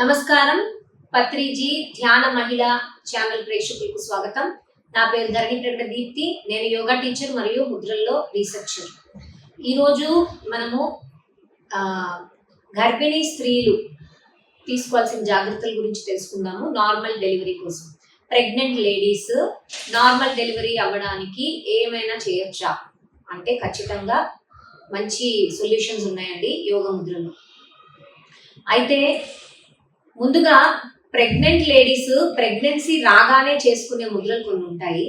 నమస్కారం. పత్రిజీ ధ్యాన మహిళ ఛానల్ ప్రేక్షకులకు స్వాగతం. నా పేరు ధరణి ప్రకట దీప్తి. నేను యోగా టీచర్ మరియు ముద్రల్లో రీసెర్చర్. ఈరోజు మనము గర్భిణీ స్త్రీలు తీసుకోవాల్సిన జాగ్రత్తల గురించి తెలుసుకుందాము. నార్మల్ డెలివరీ కోసం. ప్రెగ్నెంట్ లేడీస్ నార్మల్ డెలివరీ అవ్వడానికి ఏమైనా చేయొచ్చా? అంటే ఖచ్చితంగా మంచి సొల్యూషన్స్ ఉన్నాయండి యోగ ముద్రలో. అయితే ముందుగా ప్రెగ్నెంట్ లేడీస్ ప్రెగ్నెన్సీ రాగానే చేసుకునే ముద్రలు కొన్ని ఉంటాయి.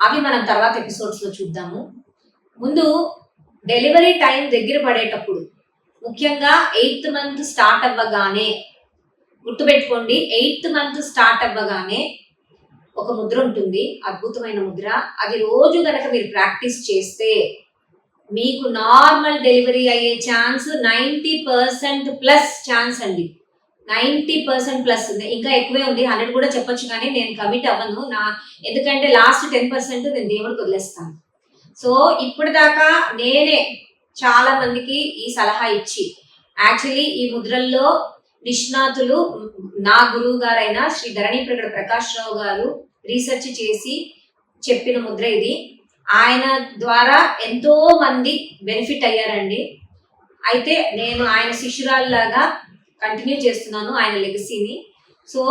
అవి మనం తర్వాత ఎపిసోడ్స్లో చూద్దాము. ముందు డెలివరీ టైం దగ్గర పడేటప్పుడు ముఖ్యంగా ఎయిత్ మంత్ స్టార్ట్ అవ్వగానే గుర్తుపెట్టుకోండి ఎయిత్ మంత్ స్టార్ట్ అవ్వగానే ఒక ముద్ర ఉంటుంది అద్భుతమైన ముద్ర. అది రోజు కనుక మీరు ప్రాక్టీస్ చేస్తే మీకు నార్మల్ డెలివరీ అయ్యే chance ninety percent plus chance అండి. నైంటీ పర్సెంట్ ప్లస్ ఉంది. ఇంకా ఎక్కువే ఉంది. హండ్రెడ్ కూడా చెప్పొచ్చు కానీ నేను కమిట్ అవ్వను. నా ఎందుకంటే లాస్ట్ టెన్ పర్సెంట్ నేను దేవుడికి వదిలేస్తాను. సో ఇప్పటిదాకా నేనే చాలా మందికి ఈ సలహా ఇచ్చి యాక్చువల్లీ ఈ ముద్రల్లో నిష్ణాతులు నా గురువు గారైన శ్రీ ధరణి ప్రగడ ప్రకాష్ రావు గారు రీసెర్చ్ చేసి చెప్పిన ముద్ర ఇది. ఆయన ద్వారా ఎంతో మంది బెనిఫిట్ అయ్యారండి. అయితే నేను ఆయన శిష్యురాల్లాగా కంటిన్యూ చేస్తున్నాను ఆయన లెగసీని సో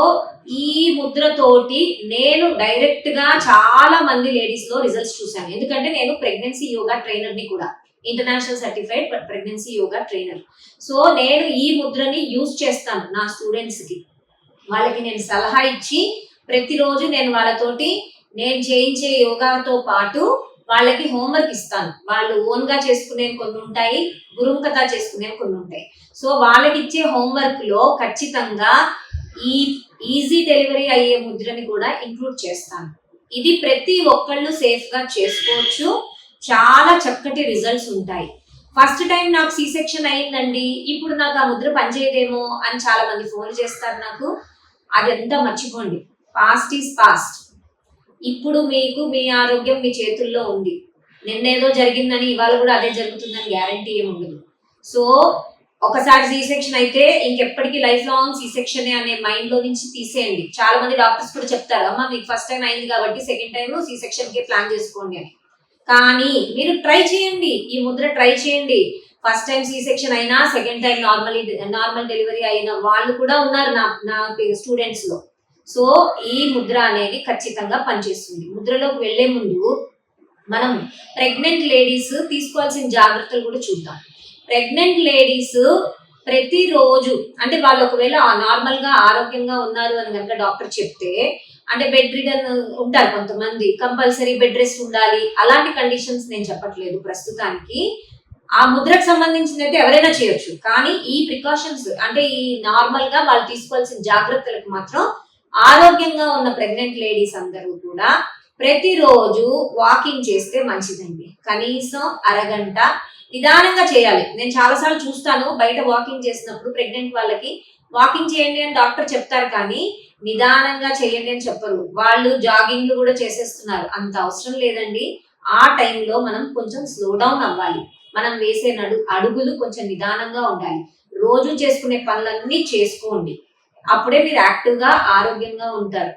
ఈ ముద్రతోటి నేను డైరెక్ట్గా చాలా మంది లేడీస్లో రిజల్ట్స్ చూశాను. ఎందుకంటే నేను ప్రెగ్నెన్సీ యోగా ట్రైనర్ని కూడా. International certified pregnancy yoga trainer so నేను ఈ ముద్రని యూజ్ చేస్తాను నా స్టూడెంట్స్కి. వాళ్ళకి నేను సలహా ఇచ్చి ప్రతిరోజు నేను వాళ్ళతోటి నేను చేయించే యోగాతో పాటు వాళ్ళకి హోంవర్క్ ఇస్తాను. వాళ్ళు ఓన్గా చేసుకునేవి కొన్ని ఉంటాయి గురుముఖత చేసుకునేవి కొన్ని ఉంటాయి. సో వాళ్ళకి ఇచ్చే హోంవర్క్లో ఖచ్చితంగా ఈ ఈజీ డెలివరీ అయ్యే ముద్రని కూడా ఇంక్లూడ్ చేస్తాను. ఇది ప్రతి ఒక్కళ్ళు సేఫ్గా చేసుకోవచ్చు. చాలా చక్కటి రిజల్ట్స్ ఉంటాయి. ఫస్ట్ టైం నాకు సి సెక్షన్ అయిందండి ఇప్పుడు నాకు ఆ ముద్ర పనిచేయదేమో అని చాలా మంది ఫోన్ చేస్తారు నాకు. అదంతా మర్చిపోండి. పాస్ట్ ఈజ్ పాస్ట్ ఇప్పుడు మీకు మీ ఆరోగ్యం మీ చేతుల్లో ఉంది. నిన్నేదో జరిగిందని ఇవాళ కూడా అదే జరుగుతుందని గ్యారంటీ ఏమి ఉండదు. సో ఒకసారి సి సెక్షన్ అయితే ఇంకెప్పటికీ లైఫ్ లాంగ్ సి సెక్షన్ అనే మైండ్లో నుంచి తీసేయండి. చాలా మంది డాక్టర్స్ కూడా చెప్తారు అమ్మ మీకు ఫస్ట్ టైం అయింది కాబట్టి సెకండ్ టైం సి సెక్షన్కి ప్లాన్ చేసుకోండి అని. కానీ మీరు ట్రై చేయండి. ఈ ముద్ర ట్రై చేయండి. ఫస్ట్ టైం సి సెక్షన్ అయినా second time normal normal delivery అయిన వాళ్ళు కూడా ఉన్నారు నా నా స్టూడెంట్స్లో. సో ఈ ముద్ర అనేది ఖచ్చితంగా పనిచేస్తుంది. ముద్రలోకి వెళ్ళే ముందు మనం ప్రెగ్నెంట్ లేడీస్ తీసుకోవాల్సిన జాగ్రత్తలు కూడా చూద్దాం. ప్రెగ్నెంట్ లేడీస్ ప్రతిరోజు అంటే వాళ్ళు ఒకవేళ నార్మల్గా ఆరోగ్యంగా ఉన్నారు అని కనుక డాక్టర్ చెప్తే అంటే బెడ్ రిడన్ ఉంటారు కొంతమంది కంపల్సరీ బెడ్ రెస్ట్ ఉండాలి. అలాంటి కండిషన్స్ నేను చెప్పట్లేదు ప్రస్తుతానికి. ఆ ముద్రకు సంబంధించింది అయితే ఎవరైనా చేయొచ్చు. కానీ ఈ ప్రికాషన్స్ అంటే ఈ నార్మల్గా వాళ్ళు తీసుకోవాల్సిన జాగ్రత్తలకు మాత్రం ఆరోగ్యంగా ఉన్న ప్రెగ్నెంట్ లేడీస్ అందరూ కూడా ప్రతిరోజు వాకింగ్ చేస్తే మంచిదండి. కనీసం అరగంట నిదానంగా చేయాలి. నేను చాలాసార్లు చూస్తాను బయట వాకింగ్ చేసినప్పుడు ప్రెగ్నెంట్ వాళ్ళకి వాకింగ్ చేయండి అని డాక్టర్ చెప్తారు కానీ నిదానంగా చేయండి అని చెప్పరు. వాళ్ళు జాగింగ్లు కూడా చేసేస్తున్నారు. అంత అవసరం లేదండి. ఆ టైంలో మనం కొంచెం స్లో డౌన్ అవ్వాలి. మనం వేసే నడు అడుగులు కొంచెం నిదానంగా ఉండాలి. రోజు చేసుకునే పనులన్నీ చేసుకోండి. అప్పుడే మీరు యాక్టివ్గా ఆరోగ్యంగా ఉంటారు.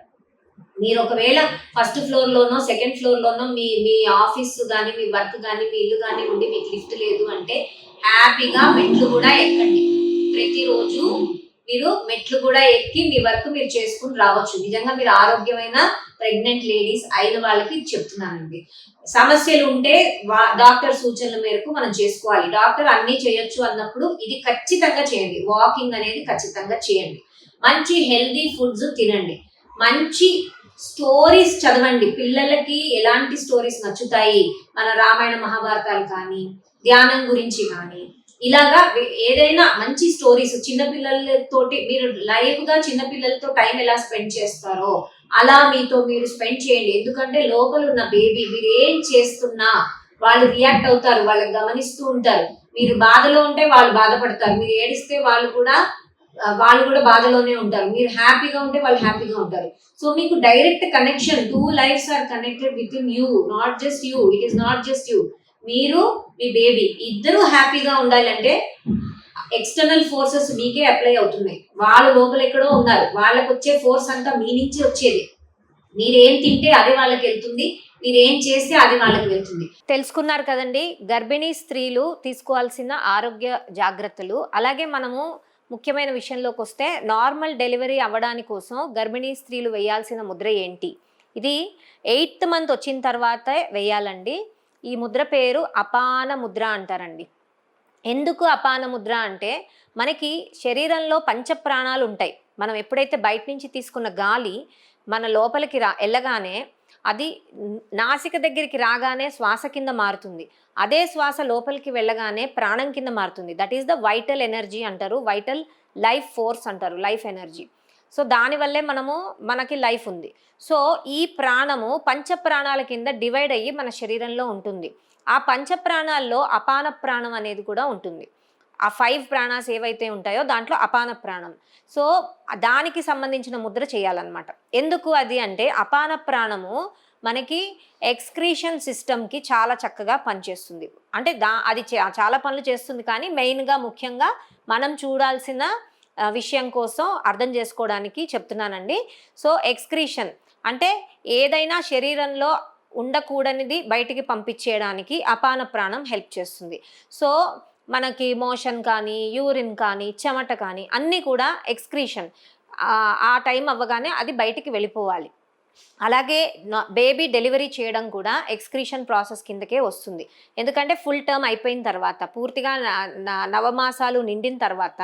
మీరు ఒకవేళ ఫస్ట్ ఫ్లోర్ లోనో సెకండ్ ఫ్లోర్ లోనో మీ మీ ఆఫీస్ కానీ మీ వర్క్ కానీ మీ ఇల్లు కానీ ఉండి మీకు లిఫ్ట్ లేదు అంటే హ్యాపీగా మెట్లు కూడా ఎక్కండి. ప్రతిరోజు మీరు మెట్లు కూడా ఎక్కి మీ వర్క్ మీరు చేసుకుని రావచ్చు. నిజంగా మీరు ఆరోగ్యమైన ప్రెగ్నెంట్ లేడీస్ అయిన వాళ్ళకి చెప్తున్నానండి. సమస్యలు ఉంటే వా- డాక్టర్ సూచనల మేరకు మనం చేసుకోవాలి. డాక్టర్ అన్ని చేయొచ్చు అన్నప్పుడు ఇది ఖచ్చితంగా చేయండి. వాకింగ్ అనేది ఖచ్చితంగా చేయండి. మంచి హెల్దీ ఫుడ్స్ తినండి. మంచి స్టోరీస్ చదవండి. పిల్లలకి ఎలాంటి స్టోరీస్ నచ్చుతాయి? మన రామాయణ మహాభారతాలు కానీ ధ్యానం గురించి కానీ. ఇలాగా ఏదైనా మంచి స్టోరీస్ చిన్నపిల్లలతోటి మీరు లైవ్గా చిన్నపిల్లలతో టైం ఎలా స్పెండ్ చేస్తారో అలా మీతో మీరు స్పెండ్ చేయండి. ఎందుకంటే లోపల ఉన్న బేబీ మీరు ఏం చేస్తున్నా వాళ్ళు రియాక్ట్ అవుతారు వాళ్ళని గమనిస్తూ ఉంటారు. మీరు బాధలో ఉంటే వాళ్ళు బాధపడతారు. మీరు ఏడిస్తే వాళ్ళు కూడా వాళ్ళు కూడా బాధలోనే ఉంటారు. మీరు హ్యాపీగా ఉంటే వాళ్ళు హ్యాపీగా ఉంటారు. సో మీకు direct connection two lives are connected with in you not just you it is not just you మీరు మీ బేబీ ఇద్దరు హ్యాపీగా ఉండాలంటే ఎక్స్టర్నల్ ఫోర్సెస్ మీకే అప్లై అవుతున్నాయి. వాళ్ళ లోపల ఎక్కడో ఉన్నారు. వాళ్ళకు వచ్చే ఫోర్స్ అంతా మీ నుంచి వచ్చేది. మీరేం తింటే అదే వాళ్ళకి వెళ్తుంది. మీరేం చేస్తే అది వాళ్ళకి వెళ్తుంది. తెలుసుకున్నారు కదండి గర్భిణీ స్త్రీలు తీసుకోవాల్సిన ఆరోగ్య జాగ్రత్తలు. అలాగే మనము ముఖ్యమైన విషయంలోకి వస్తే నార్మల్ డెలివరీ అవ్వడానికి కోసం గర్భిణీ స్త్రీలు వేయాల్సిన ముద్ర ఏంటి? ఇది ఎయిత్ మంత్ వచ్చిన తర్వాతే వేయాలండి. ఈ ముద్ర పేరు అపాన ముద్ర అంటారండి. ఎందుకు అపాన ముద్ర అంటే మనకి శరీరంలో పంచ ప్రాణాలు ఉంటాయి మనం ఎప్పుడైతే బయట నుంచి తీసుకున్న గాలి మన లోపలికి రా వెళ్ళగానే అది నాసిక దగ్గరికి రాగానే శ్వాస కింద మారుతుంది. అదే శ్వాస లోపలికి వెళ్ళగానే ప్రాణం కింద మారుతుంది. That is the vital energy అంటారు. వైటల్ లైఫ్ ఫోర్స్ అంటారు. లైఫ్ ఎనర్జీ సో దానివల్లే మనము మనకి లైఫ్ ఉంది. సో ఈ ప్రాణము పంచ ప్రాణాల కింద డివైడ్ అయ్యి మన శరీరంలో ఉంటుంది. ఆ పంచ ప్రాణాల్లో అపాన ప్రాణం అనేది కూడా ఉంటుంది. ఆ ఫైవ్ ప్రాణాస్ ఏవైతే ఉంటాయో దాంట్లో అపాన ప్రాణం. సో దానికి సంబంధించిన ముద్ర చేయాలన్నమాట. ఎందుకు అది అంటే అపాన ప్రాణము మనకి ఎక్స్క్రీషన్ సిస్టమ్కి చాలా చక్కగా పనిచేస్తుంది. అంటే దా అది చే- చాలా పనులు చేస్తుంది కానీ మెయిన్గా ముఖ్యంగా మనం చూడాల్సిన విషయం కోసం అర్థం చేసుకోవడానికి చెప్తున్నానండి. సో ఎక్స్క్రీషన్ అంటే ఏదైనా శరీరంలో ఉండకూడనిది బయటికి పంపించేయడానికి అపాన ప్రాణం హెల్ప్ చేస్తుంది. సో మనకి మోషన్ కానీ యూరిన్ కానీ చెమట కానీ అన్నీ కూడా ఎక్స్క్రీషన్ ఆ టైం అవ్వగానే అది బయటికి వెళ్ళిపోవాలి. అలాగే బేబీ డెలివరీ చేయడం కూడా ఎక్స్క్రీషన్ ప్రాసెస్ కిందకే వస్తుంది. ఎందుకంటే ఫుల్ టర్మ్ అయిపోయిన తర్వాత పూర్తిగా నవమాసాలు నిండిన తర్వాత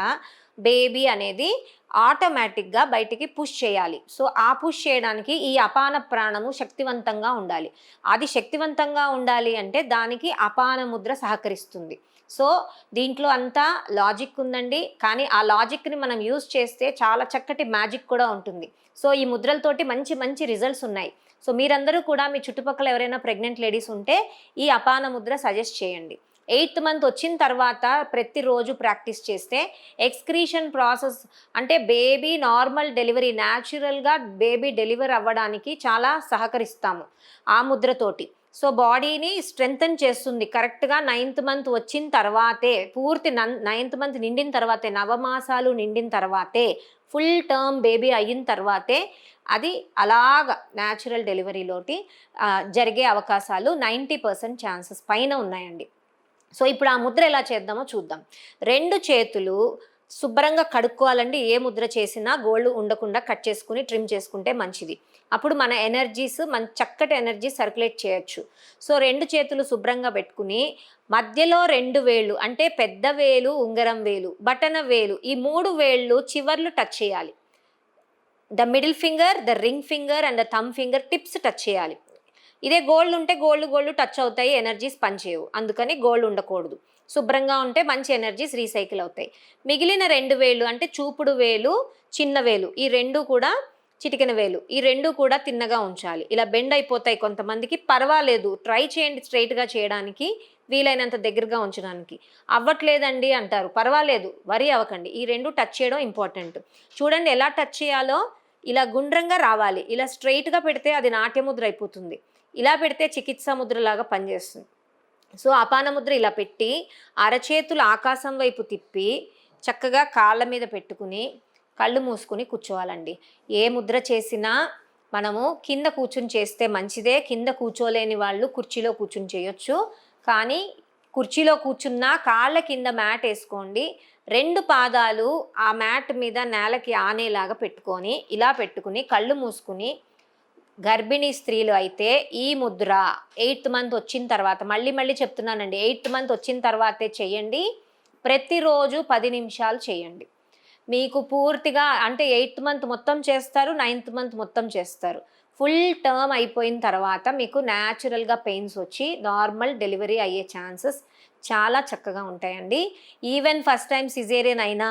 బేబీ అనేది ఆటోమేటిక్గా బయటికి పుష్ చేయాలి. సో ఆ పుష్ చేయడానికి ఈ అపాన ప్రాణము శక్తివంతంగా ఉండాలి. అది శక్తివంతంగా ఉండాలి అంటే దానికి అపాన ముద్ర సహకరిస్తుంది. సో దీంట్లో అంతా లాజిక్ ఉందండి. కానీ ఆ లాజిక్ని మనం యూజ్ చేస్తే చాలా చక్కటి మ్యాజిక్ కూడా ఉంటుంది. సో ఈ ముద్రలతోటి మంచి మంచి రిజల్ట్స్ ఉన్నాయి. సో మీరందరూ కూడా మీ చుట్టుపక్కల ఎవరైనా ప్రెగ్నెంట్ లేడీస్ ఉంటే ఈ అపాన ముద్ర సజెస్ట్ చేయండి. ఎయిత్ మంత్ వచ్చిన తర్వాత ప్రతిరోజు ప్రాక్టీస్ చేస్తే ఎక్స్క్రీషన్ ప్రాసెస్ అంటే బేబీ నార్మల్ డెలివరీ న్యాచురల్గా బేబీ డెలివర్ అవ్వడానికి చాలా సహకరిస్తాము ఆ ముద్రతోటి. సో బాడీని స్ట్రెంగ్తన్ చేస్తుంది. కరెక్ట్గా నైన్త్ మంత్ వచ్చిన తర్వాతే పూర్తి నైన్త్ మంత్ నిండిన తర్వాతే నవమాసాలు నిండిన తర్వాతే ఫుల్ టర్మ్ బేబీ అయిన తర్వాతే అది అలాగ న్యాచురల్ డెలివరీలోటి జరిగే అవకాశాలు నైంటీ పర్సెంట్ ఛాన్సెస్ పైన ఉన్నాయండి. సో ఇప్పుడు ఆ ముద్ర ఎలా చేద్దామో చూద్దాం. రెండు చేతులు శుభ్రంగా కడుక్కోవాలండి. ఏ ముద్ర చేసినా గోల్డ్ ఉండకుండా కట్ చేసుకుని ట్రిమ్ చేసుకుంటే మంచిది. అప్పుడు మన ఎనర్జీస్ మన చక్కటి ఎనర్జీ సర్క్యులేట్ చేయొచ్చు. సో రెండు చేతులు శుభ్రంగా పెట్టుకుని మధ్యలో రెండు వేళ్ళు అంటే పెద్ద వేలు ఉంగరం వేలు బటన వేలు ఈ మూడు వేళ్ళు చివర్లు టచ్ చేయాలి. The middle finger the ring finger and the thumb finger tips touch చేయాలి. ఇదే గోల్డ్ ఉంటే గోల్డ్ గోల్డ్ టచ్ అవుతాయి ఎనర్జీస్ పనిచేయవు అందుకని గోల్డ్ ఉండకూడదు. శుభ్రంగా ఉంటే మంచి ఎనర్జీస్ రీసైకిల్ అవుతాయి. మిగిలిన రెండు వేలు అంటే చూపుడు వేలు చిన్న వేలు ఈ రెండు కూడా చిటికెన వేలు ఈ రెండు కూడా తిన్నగా ఉంచాలి. ఇలా బెండ్ అయిపోతాయి కొంతమందికి పర్వాలేదు ట్రై చేయండి స్ట్రైట్గా చేయడానికి వీలైనంత దగ్గరగా ఉంచడానికి. అవ్వట్లేదండి అంటారు పర్వాలేదు వరి అవ్వకండి ఈ రెండు టచ్ చేయడం ఇంపార్టెంట్ చూడండి ఎలా టచ్ చేయాలో ఇలా గుండ్రంగా రావాలి ఇలా స్ట్రైట్గా పెడితే అది నాట్యముద్ర అయిపోతుంది. ఇలా పెడితే చికిత్సా ముద్రలాగా పనిచేస్తుంది. సో అపాన ముద్ర ఇలా పెట్టి అరచేతులు ఆకాశం వైపు తిప్పి చక్కగా కాళ్ళ మీద పెట్టుకుని కళ్ళు మూసుకుని కూర్చోవాలండి. ఏ ముద్ర చేసినా మనము కింద కూర్చుని చేస్తే మంచిదే. కింద కూర్చోలేని వాళ్ళు కుర్చీలో కూర్చుని చేయొచ్చు. కానీ కుర్చీలో కూర్చున్నా కాళ్ళ కింద మ్యాట్ వేసుకోండి. రెండు పాదాలు ఆ మ్యాట్ మీద నేలకి ఆనేలాగా పెట్టుకొని ఇలా పెట్టుకుని కళ్ళు మూసుకుని గర్భిణీ స్త్రీలు అయితే ఈ ముద్ర ఎయిత్ మంత్ వచ్చిన తర్వాత మళ్ళీ మళ్ళీ చెప్తున్నానండి ఎయిత్ మంత్ వచ్చిన తర్వాతే చేయండి ప్రతిరోజు పది నిమిషాలు చేయండి. మీకు పూర్తిగా అంటే ఎయిత్ మంత్ మొత్తం చేస్తారు నైన్త్ మంత్ మొత్తం చేస్తారు. ఫుల్ టర్మ్ అయిపోయిన తర్వాత మీకు న్యాచురల్గా పెయిన్స్ వచ్చి నార్మల్ డెలివరీ అయ్యే ఛాన్సెస్ చాలా చక్కగా ఉంటాయండి. ఈవెన్ ఫస్ట్ టైం సిజేరియన్ అయినా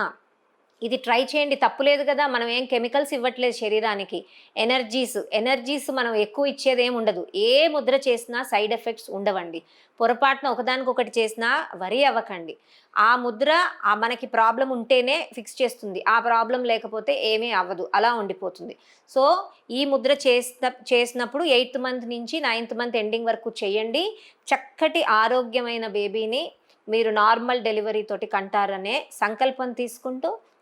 ఇది ట్రై చేయండి. తప్పులేదు కదా. మనం ఏం కెమికల్స్ ఇవ్వట్లేదు శరీరానికి. ఎనర్జీస్ ఎనర్జీస్ మనం ఎక్కువ ఇచ్చేది ఏమి ఉండదు. ఏ ముద్ర చేసినా సైడ్ ఎఫెక్ట్స్ ఉండవండి. పొరపాటున ఒకదానికొకటి చేసినా వరి అవ్వకండి. ఆ ముద్ర ఆ మనకి ప్రాబ్లం ఉంటేనే ఫిక్స్ చేస్తుంది. ఆ ప్రాబ్లం లేకపోతే ఏమీ అవ్వదు. అలా ఉండిపోతుంది. సో ఈ ముద్ర చేసిన చేసినప్పుడు ఎయిత్ మంత్ నుంచి నైన్త్ మంత్ ఎండింగ్ వరకు చేయండి. చక్కటి ఆరోగ్యమైన బేబీని మీరు నార్మల్ డెలివరీ తోటి కంటారనే సంకల్పం తీసుకుంటూ